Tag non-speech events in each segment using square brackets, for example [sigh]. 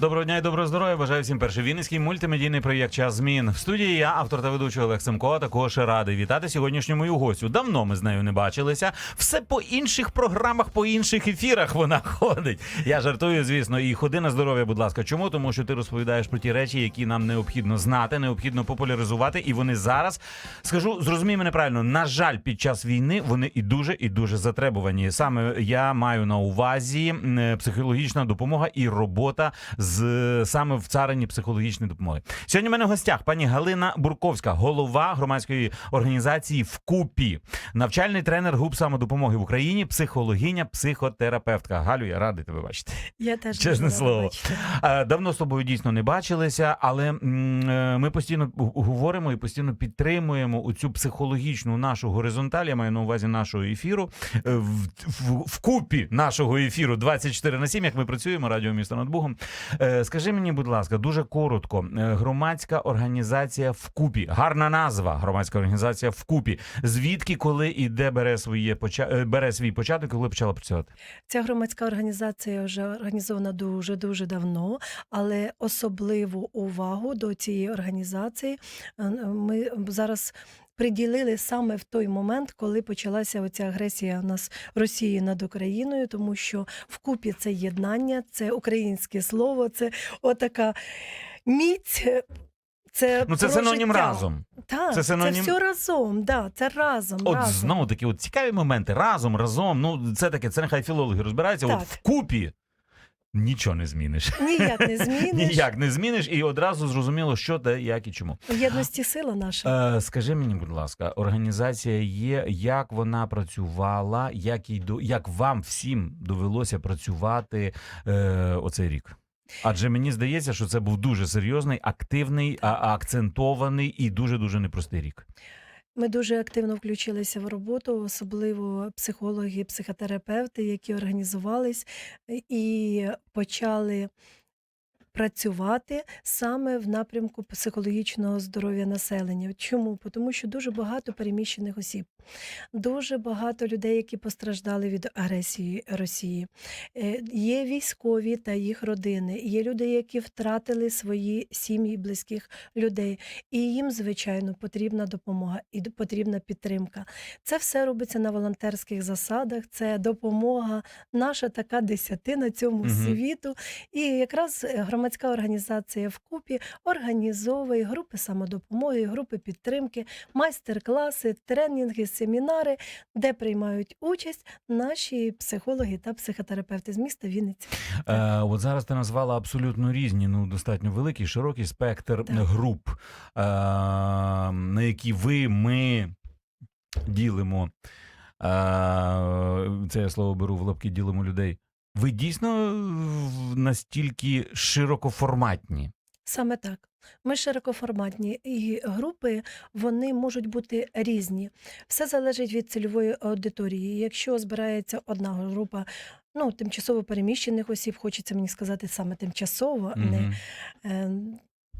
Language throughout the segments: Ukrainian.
Доброго дня і доброго здоров'я. Бажаю всім перший вінницький мультимедійний проєкт Час змін. В студії я, автор та ведучий Олег Семко, також радий вітати сьогоднішню мою гостю. Давно ми з нею не бачилися. Все по інших програмах, по інших ефірах вона [laughs] ходить. Я жартую, звісно, і ходи на здоров'я, будь ласка. Чому? Тому що ти розповідаєш про ті речі, які нам необхідно знати, необхідно популяризувати. І вони зараз скажу, зрозумій мене правильно. На жаль, під час війни вони і дуже і дуже затребувані. Саме я маю на увазі психологічна допомога і робота саме в царині психологічної допомоги. Сьогодні в мене в гостях пані Галина Бурковська, голова громадської організації Вкупі, навчальний тренер груп самодопомоги в Україні, психологиня, психотерапевтка. Галю, я радий тебе бачити. Я теж Чесне слово. бачити. Давно з тобою дійсно не бачилися, але е, ми постійно говоримо і постійно підтримуємо у цю психологічну нашу горизонталь. Я маю на увазі нашого ефіру е, в, в, в купі нашого ефіру 24 на 7, як ми працюємо, радіо місто над Богом. Е, Скажи мені, будь ласка, дуже коротко. Е, Громадська організація Вкупі. Гарна назва. Громадська організація Вкупі. Звідки, коли і де бере своє е, бере свій початок, коли почала працювати? Ця громадська організація вже організована дуже дуже давно, але особливу увагу до цієї організації ми зараз. Приділили саме в той момент, коли почалася оця агресія у нас Росії над Україною, тому що вкупі це єднання, це українське слово, це отака міць. Це Ну це синонім життя. разом. Так, Це це, все разом. Да, це разом. От разом. знову такі от цікаві моменти. Разом, разом. Ну, це таке, це нехай філологи розбираються. От Так. вкупі нічого не зміниш. Ніяк не [laughs] зміниш. Ніяк не зміниш, і одразу зрозуміло, що де, як і чому. У єдності сила наша. Е, скажи мені, будь ласка, організація є, як вона працювала, як, їй до, як вам всім довелося працювати е, оцей рік? Адже мені здається, що це був дуже серйозний, активний, а, акцентований і дуже дуже непростий рік. Ми дуже активно включилися в роботу, особливо психологи, психотерапевти, які організувались і почали працювати саме в напрямку психологічного здоров'я населення. Чому? Тому що дуже багато переміщених осіб, дуже багато людей, які постраждали від агресії Росії. Е, Є військові та їх родини, є люди, які втратили свої сім'ї, близьких людей. І їм, звичайно, потрібна допомога і потрібна підтримка. Це все робиться на волонтерських засадах. Це допомога, наша така десятина цьому Мгм. світу. І якраз е, громадська організація вкупі організовує групи самодопомоги, групи підтримки, майстер-класи, тренінги, семінари, де приймають участь наші психологи та психотерапевти з міста Вінниці. Е, от зараз ти назвала абсолютно різні, ну достатньо великий, широкий спектр Так. груп, е, на які ви, ми ділимо. Е, це я слово беру в лапки, ділимо людей. Ви дійсно настільки широкоформатні. Саме так. Ми широкоформатні, і групи вони можуть бути різні. Все залежить від цільової аудиторії. Якщо збирається одна група, ну тимчасово переміщених осіб, хочеться мені сказати саме тимчасово, не Мгм. е,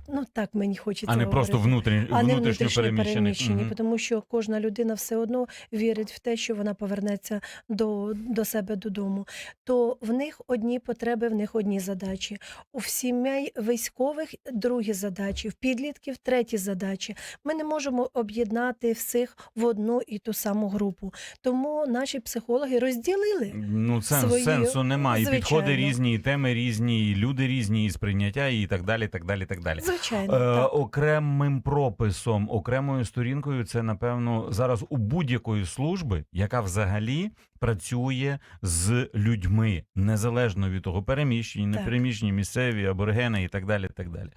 ну так мені хочеться А не просто говорити. внутрі, а не внутрішньо внутрішньо переміщених. переміщені, Мгм. тому що кожна людина все одно вірить в те, що вона повернеться до, до себе додому. То в них одні потреби, в них одні задачі. У сімей військових другі задачі, в підлітків треті задачі. Ми не можемо об'єднати всіх в одну і ту саму групу. Тому наші психологи розділили. Ну, сенс, свої- сенсу немає. І підходи різні, і теми різні, і люди різні, і сприйняття, і так далі, так далі, так далі. Звичайно, Е, окремим прописом, окремою сторінкою, це напевно зараз у будь-якої служби, яка взагалі працює з людьми, незалежно від того, переміщені, непереміщені, місцеві, аборигени і так далі. так далі.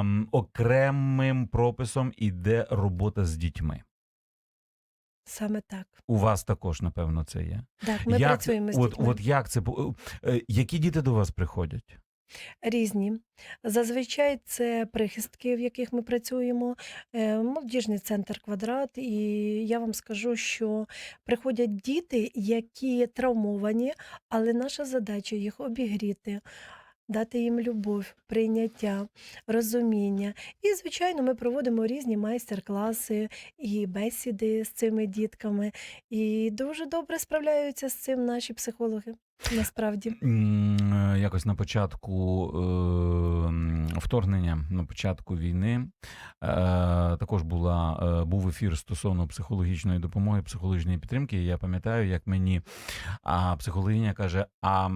М, окремим прописом іде робота з дітьми. Саме так. У вас також, напевно, це є. Так, ми як, працюємо з от, дітьми. от як це е, які діти до вас приходять? Різні. Зазвичай це прихистки, в яких ми працюємо, е, молодіжний центр квадрат. І я вам скажу, що приходять діти, які травмовані, але наша задача їх обігріти. дати їм любов, прийняття, розуміння. І, звичайно, ми проводимо різні майстер-класи і бесіди з цими дітками. І дуже добре справляються з цим наші психологи. Насправді, е, Якось на початку е, вторгнення, на початку війни, е, також була, е, був ефір стосовно психологічної допомоги, психологічної підтримки. Я пам'ятаю, як мені а, психологиня каже: а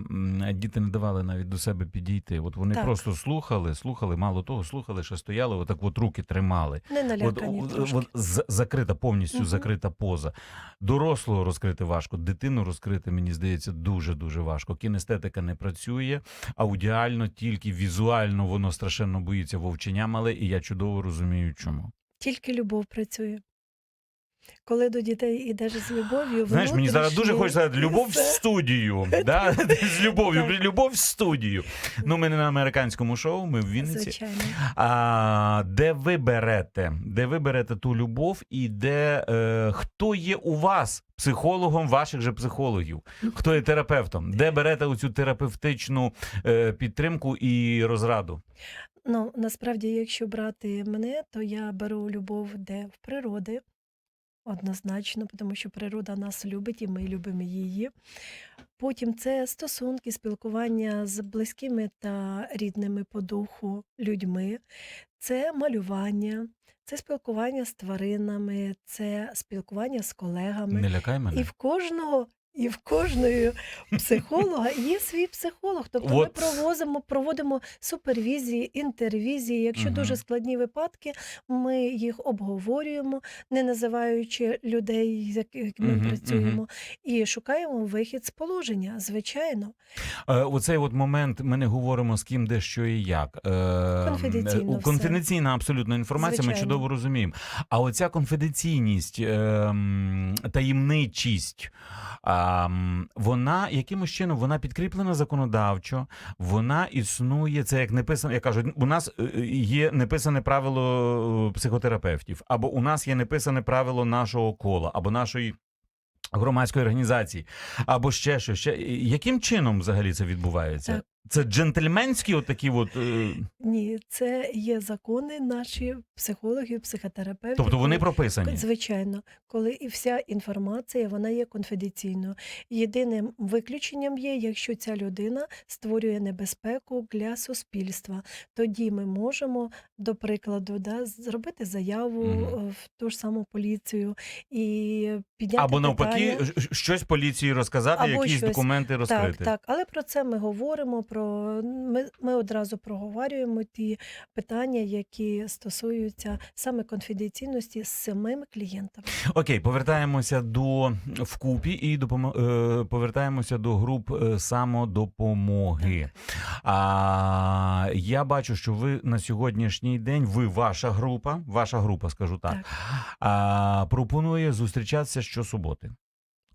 діти не давали навіть до себе підійти. От вони Так. просто слухали, слухали, мало того, слухали, що стояли, отак от руки тримали. не От, налякані от, трошки. от закрита, повністю Мгм. закрита поза. Дорослого розкрити важко, дитину розкрити, мені здається, дуже дуже важко. Кінестетика не працює, аудіально, тільки візуально воно страшенно боїться вовчення але і я чудово розумію, чому. Тільки любов працює. Коли до дітей йдеш з любов'ю, Знаєш, мені зараз дуже хочеться сказати любов в студію. [laughs] да? [laughs] З любов'ю, любов в студію. Ну, ми не на американському шоу, ми в Вінниці. Звичайно. А, де ви берете? Де ви берете ту любов, і де е, хто є у вас психологом ваших же психологів? Хто є терапевтом? Де берете оцю терапевтичну е, підтримку і розраду? Ну, насправді, якщо брати мене, то я беру любов де в природи, однозначно, тому що природа нас любить і ми любимо її. Потім це стосунки, спілкування з близькими та рідними по духу людьми, це малювання, це спілкування з тваринами, це спілкування з колегами. Не лякай І в кожного, і в кожної психолога є свій психолог. Тобто ми От. провозимо, проводимо супервізії, інтервізії. Якщо Мгм. дуже складні випадки, ми їх обговорюємо, не називаючи людей, з якими Мгм, ми працюємо, і шукаємо вихід з положення, звичайно. Е, Оцей от момент ми не говоримо з ким, де що і як. Е, Конфіденційно е, все. Конфіденційна абсолютно інформація, ми Звичайно. чудово розуміємо. А оця конфіденційність, е, м, таємничість, а, вона якимось чином вона підкріплена законодавчо, вона існує. Це як неписане. як кажуть, у нас е, є неписане правило е, психотерапевтів, або у нас є неписане правило нашого кола, або нашої. Громадської організації або ще що, ще яким чином взагалі це відбувається? Це джентльменські, отакі, от е, Ні, це є закони наші психологів, психотерапевтів. тобто вони прописані. Звичайно, коли і вся інформація вона є конфіденційною. Єдиним виключенням є, якщо ця людина створює небезпеку для суспільства. Тоді ми можемо, до прикладу, да, зробити заяву Мгм. е, в ту ж саму поліцію і підняти Або навпаки, питання. щ- щось поліції розказати, Або якісь щось. документи розкрити. Так, так, але про це ми говоримо. Про ми, ми одразу проговорюємо ті питання, які стосуються саме конфіденційності з самими клієнтами. Окей, повертаємося до вкупі і допомо... е, повертаємося до груп е, самодопомоги. А, я бачу, що ви на сьогоднішній день, ви ваша група, ваша група, скажу так, Так. А, пропонує зустрічатися щосуботи.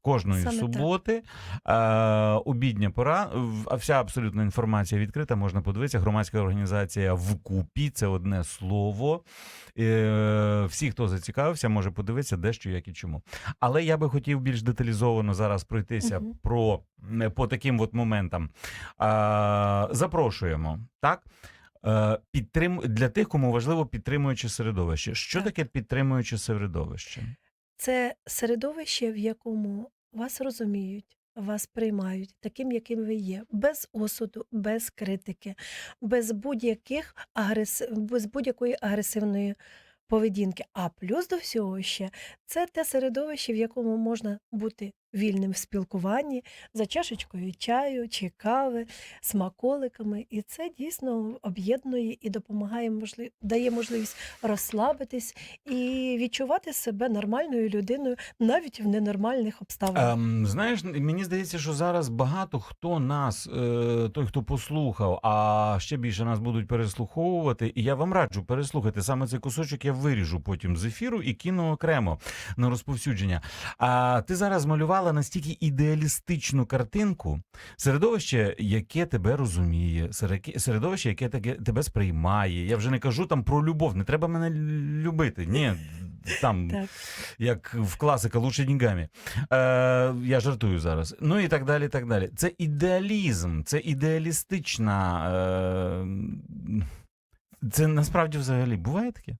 Кожної Саме суботи, е, обідня пора, вся абсолютна інформація відкрита, можна подивитися. Громадська організація вкупі це одне слово. Е, всі, хто зацікавився, може подивитися, де що, як і чому. Але я би хотів більш деталізовано зараз пройтися Мгм. про по таким от моментам. А, запрошуємо, так? Е, Підтрим... Для тих, кому важливо підтримуюче середовище. Що Так. таке підтримуюче середовище? Це середовище, в якому вас розуміють, вас приймають таким, яким ви є, без осуду, без критики, без будь-яких агрес... без будь-якої агресивної поведінки. А плюс до всього ще це те середовище, в якому можна бути вільним в спілкуванні за чашечкою чаю чи кави, смаколиками. І це дійсно об'єднує і допомагає можлив... дає можливість розслабитись і відчувати себе нормальною людиною навіть в ненормальних обставинах. Ем, знаєш, мені здається, що зараз багато хто нас, е, той, хто послухав, а ще більше нас будуть переслуховувати. І я вам раджу переслухати саме цей кусочок. Я виріжу потім з ефіру і кину окремо на розповсюдження. А ти зараз малювала настільки ідеалістичну картинку, середовище, яке тебе розуміє, середовище, яке тебе сприймає. Я вже не кажу там про любов. Не треба мене любити. Ні, там, Так. як в класика, лучше деньгами. Е, я жартую зараз. Ну і так далі. так далі. Це ідеалізм, це ідеалістична. Е, це насправді взагалі буває таке?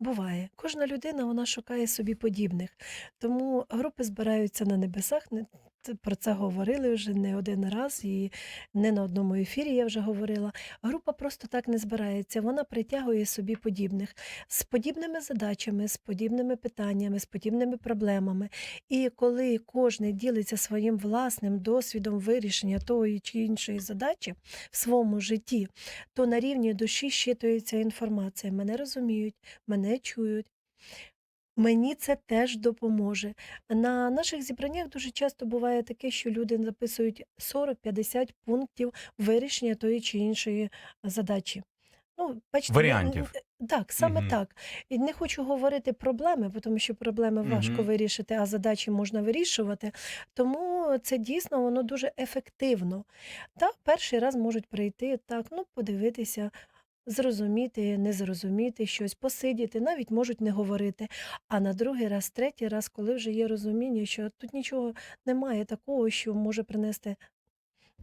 Буває. Кожна людина вона шукає собі подібних. Тому групи збираються на небесах. Про це говорили вже не один раз, і не на одному ефірі я вже говорила. Група просто так не збирається. Вона притягує собі подібних з подібними задачами, з подібними питаннями, з подібними проблемами. І коли кожен ділиться своїм власним досвідом вирішення тої чи іншої задачі в своєму житті, то на рівні душі щитується інформація. Мене розуміють, мене чують. Мені це теж допоможе. На наших зібраннях дуже часто буває таке, що люди записують 40-50 пунктів вирішення тої чи іншої задачі. Ну, бачите, Варіантів. Так, саме Мгм. так. І не хочу говорити проблеми, бо тому що проблеми важко Мгм. вирішити, а задачі можна вирішувати. Тому це дійсно воно дуже ефективно. Та перший раз можуть прийти так, ну подивитися, зрозуміти, не зрозуміти щось, посидіти, навіть можуть не говорити. А на другий раз, третій раз, коли вже є розуміння, що тут нічого немає такого, що може принести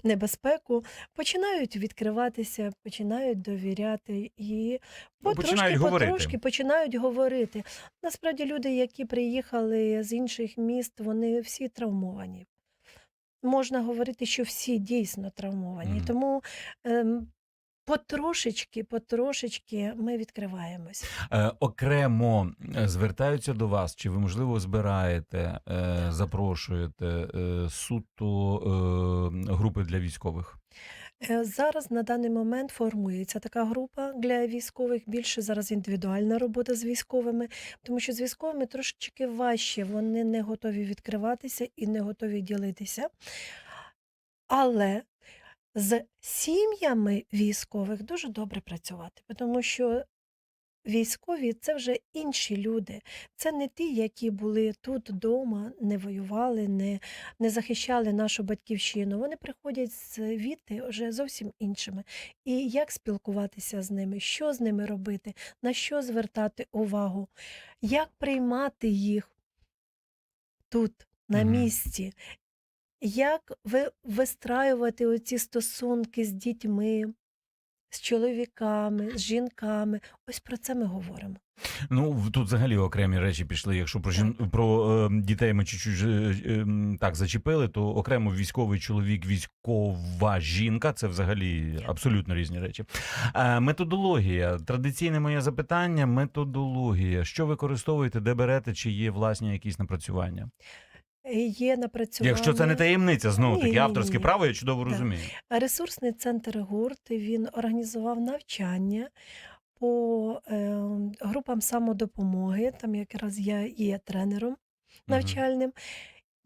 небезпеку, починають відкриватися, починають довіряти і Ну, починають потрошки, говорити. потрошки починають говорити. Насправді люди, які приїхали з інших міст, вони всі травмовані. Можна говорити, що всі дійсно травмовані. Мгм. Тому ем, потрошечки, потрошечки ми відкриваємось. Е, окремо е, звертаються до вас, чи ви, можливо, збираєте, е, запрошуєте е, суто е, групи для військових? Е, Зараз на даний момент формується така група для військових. Більше зараз індивідуальна робота з військовими, тому що з військовими трошечки важче. Вони не готові відкриватися і не готові ділитися. Але з сім'ями військових дуже добре працювати, тому що військові це вже інші люди. Це не ті, які були тут вдома, не воювали, не, не захищали нашу батьківщину. Вони приходять звідти вже зовсім іншими. І як спілкуватися з ними, що з ними робити, на що звертати увагу, як приймати їх тут, на місці. Як ви вистраювати оці стосунки з дітьми, з чоловіками, з жінками? Ось про це ми говоримо. Ну тут взагалі окремі речі пішли. Якщо про жін... про е, дітей ми чуть-чуть е, так зачепили, то окремо військовий чоловік, військова жінка це взагалі абсолютно різні речі. Е, методологія. Традиційне моє запитання: методологія. Що використовуєте, де берете, чи є власні якісь напрацювання? Е, Є напрацювання. Якщо це не таємниця, знову таки авторське ні, право, я чудово Так. розумію. Ресурсний центр гурт він організував навчання по е, групам самодопомоги. Там якраз я є тренером навчальним,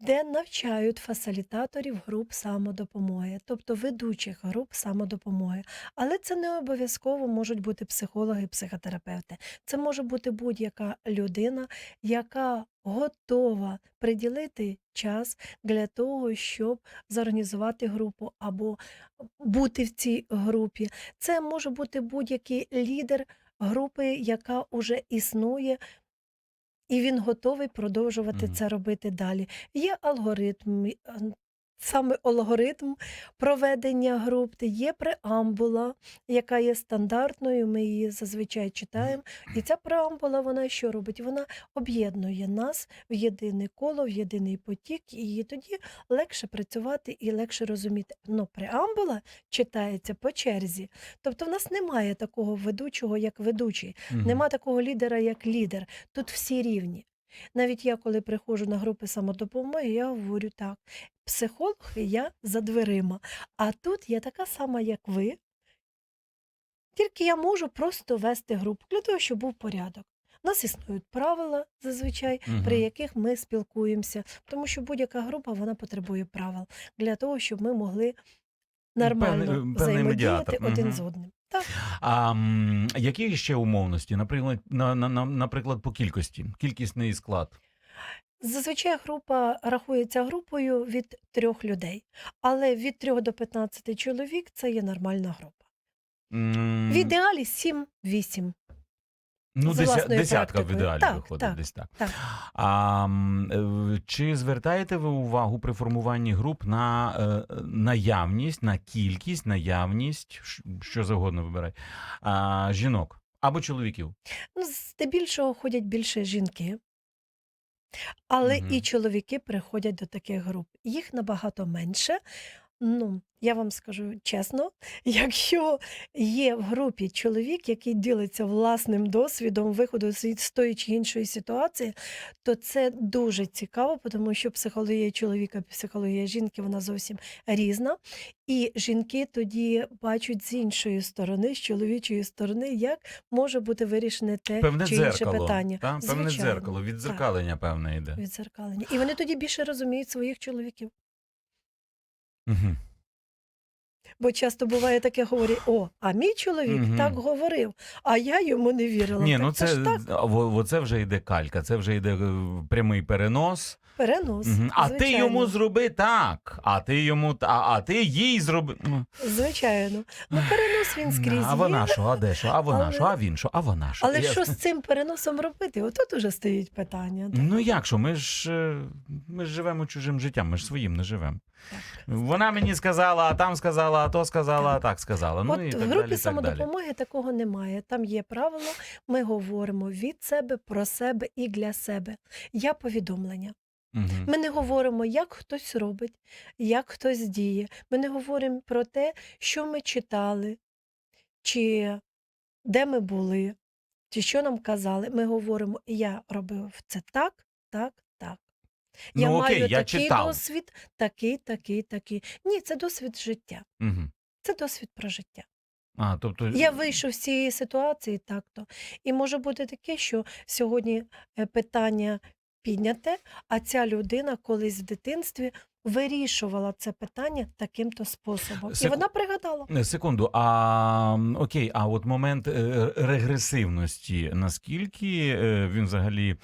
де навчають фасилітаторів груп самодопомоги, тобто ведучих груп самодопомоги. Але це не обов'язково можуть бути психологи, психотерапевти. Це може бути будь-яка людина, яка готова приділити час для того, щоб зорганізувати групу або бути в цій групі. Це може бути будь-який лідер групи, яка вже існує, і він готовий продовжувати Мгм. це робити далі. Є алгоритм, саме алгоритм проведення груп, є преамбула, яка є стандартною. Ми її зазвичай читаємо. І ця преамбула, вона що робить? Вона об'єднує нас в єдине коло, в єдиний потік, і тоді легше працювати і легше розуміти. Ну, преамбула читається по черзі. Тобто, в нас немає такого ведучого, як ведучий. Мгм. Нема такого лідера, як лідер. Тут всі рівні. Навіть я, коли приходжу на групи самодопомоги, я говорю так: психолог я за дверима. А тут я така сама, як ви. Тільки я можу просто вести групу для того, щоб був порядок. У нас існують правила зазвичай, при яких ми спілкуємося, тому що будь-яка група вона потребує правил для того, щоб ми могли нормально певний взаємодіяти медіатор. один Мгм. з одним. Так. А м, які ще умовності? Наприклад, на, на, на, наприклад, по кількості, кількісний склад. Зазвичай група рахується групою від трьох людей, але від 3 до 15 чоловік це є нормальна група. М, В ідеалі 7-8. Ну, з деся, власною десятка в ідеалі Так, виходить так, десь так. так. А м, е, чи звертаєте ви увагу при формуванні груп на е, наявність, на кількість, наявність, що завгодно вибирай, а, жінок або чоловіків? Ну, здебільшого ходять більше жінки, але Мгм. і чоловіки приходять до таких груп. Їх набагато менше. Ну, я вам скажу чесно, [laughs] якщо є в групі чоловік, який ділиться власним досвідом виходу з тої чи іншої ситуації, то це дуже цікаво, тому що психологія чоловіка, психологія жінки вона зовсім різна. І жінки тоді бачать з іншої сторони, з чоловічої сторони, як може бути вирішене те Певне чи інше дзеркало. питання. Та? Певне Звичайно, дзеркало, віддзеркалення певне йде. віддзеркалення. І вони тоді більше розуміють своїх чоловіків. Угу. Бо часто буває таке говорять: о, а мій чоловік Мгм. так говорив, а я йому не вірила. Ні, так, ну це це, ж так, а, во- во це вже йде калька, це вже йде е, прямий перенос. перенос. Мгм. А ти звичайно. йому зроби так, а ти йому та- а, а ти їй зроби. Ну, Звичайно. Ну, перенос він скрізь. а вона що, а де що, а вона Але- що, а він що, а вона що. Але Я- що з цим переносом робити? Отут уже стоїть питання. Ну як що, ми ж е, ми ж живемо чужим життям, ми ж своїм не живемо. Вона мені сказала, а там сказала, а то сказала, а так сказала. Ну От і так в групі далі, і так далі. самодопомоги такого немає. Там є правило, ми говоримо від себе, про себе і для себе. Я повідомлення. Мгм. Ми не говоримо, як хтось робить, як хтось діє. Ми не говоримо про те, що ми читали, чи де ми були, чи що нам казали. Ми говоримо, я робив це так, так. Я Ну, окей, маю я такий читав. досвід, такий, такий, такий. Ні, це досвід життя. Мгм. Це досвід про життя. А, тобто, Я вийшов з цієї ситуації так-то. І може бути таке, що сьогодні е, питання підняте, а ця людина колись в дитинстві вирішувала це питання таким-то способом. І вона пригадала. Е, Секунду, а окей, а от момент е, регресивності, наскільки е, він взагалі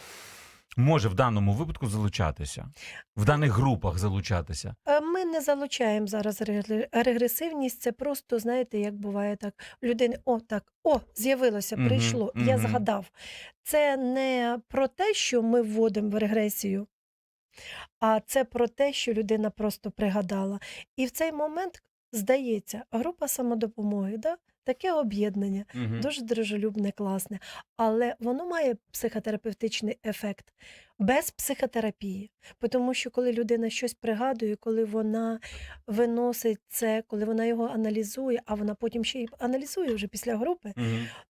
може в даному випадку залучатися? В даних групах залучатися? Е, Ми не залучаємо зараз регресивність. Це просто, знаєте, як буває так. Людини, о, так, о, з'явилося, прийшло, я мгм. згадав. Це не про те, що ми вводимо в регресію, а це про те, що людина просто пригадала. І в цей момент здається, група самодопомоги, да? Таке об'єднання, угу. дуже дружелюбне, класне, але воно має психотерапевтичний ефект без психотерапії. Тому що коли людина щось пригадує, коли вона виносить це, коли вона його аналізує, а вона потім ще й аналізує вже після групи, угу.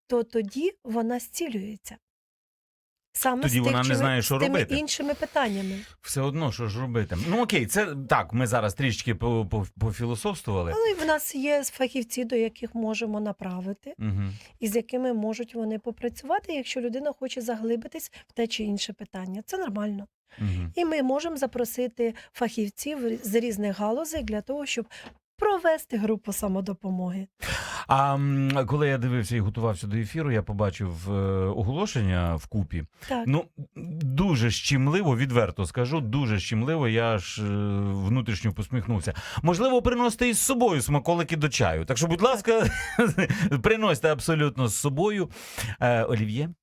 то тоді вона зцілюється. Саме Тоді з тих вона не знає, з що тими робити. іншими питаннями. Все одно, що ж робити. Ну окей, це так. Ми зараз трішки по- по- пофілософствували. Але в нас є фахівці, до яких можемо направити, Угу. і з якими можуть вони попрацювати, якщо людина хоче заглибитись в те чи інше питання. Це нормально. Угу. І ми можемо запросити фахівців з різних галузей для того, щоб провести групу самодопомоги. А м, коли я дивився і готувався до ефіру, я побачив е, оголошення в купі. Так, Ну дуже щемливо, відверто скажу, дуже щемливо. Я ж е, внутрішньо посміхнувся. Можливо, приносите із собою смаколики до чаю. Так що, будь ласка, [laughs] приносьте абсолютно з собою. Е, Олів'є. [laughs]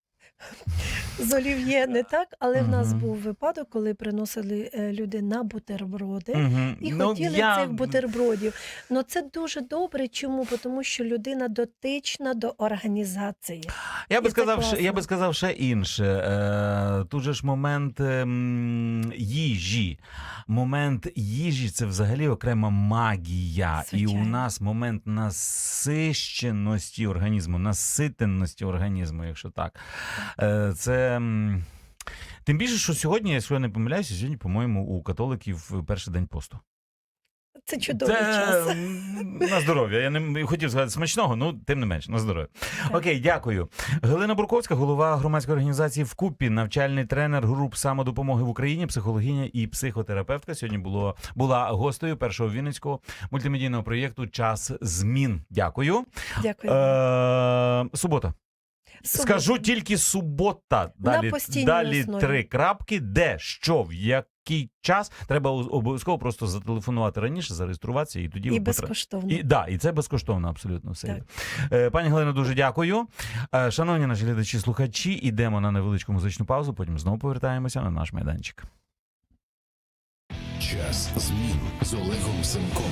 з олів'є не так, але в нас Мгм. був випадок, коли приносили е, люди на бутерброди. Мгм. І Ну, хотіли я- цих бутербродів. Ну це дуже добре. Чому? Бо Тому що людина дотична до організації. Я би І це сказав, ще, я класно. би сказав ще інше. Е, тут же ж момент ем, їжі. Момент їжі це взагалі окрема магія. І у Звичайно. нас момент насищеності організму, наситенності організму, якщо так. Е, це. М, Тим більше, що сьогодні, якщо я не помиляюся, сьогодні, по-моєму, у католиків перший день посту. Це чудовий Це час. на здоров'я. Я не хотів сказати смачного, ну тим не менш, на здоров'я. Окей, дякую. Галина Бурковська, голова громадської організації «Вкупі», навчальний тренер груп самодопомоги в Україні, психологиня і психотерапевтка. Сьогодні було була гостею першого вінницького мультимедійного проєкту Час змін. Дякую. Дякую. Е, субота. Скажу тільки субота. Далі, постійній далі основі. три крапки, де, що, в який час. Треба обов'язково просто зателефонувати раніше, зареєструватися і тоді І безкоштовно. І, да, і це безкоштовно, абсолютно все. Так. Е, Пані Галино, дуже дякую. Е, Шановні наші глядачі, слухачі, ідемо на невеличку музичну паузу, потім знову повертаємося на наш майданчик. Час змін з Олегом Семком.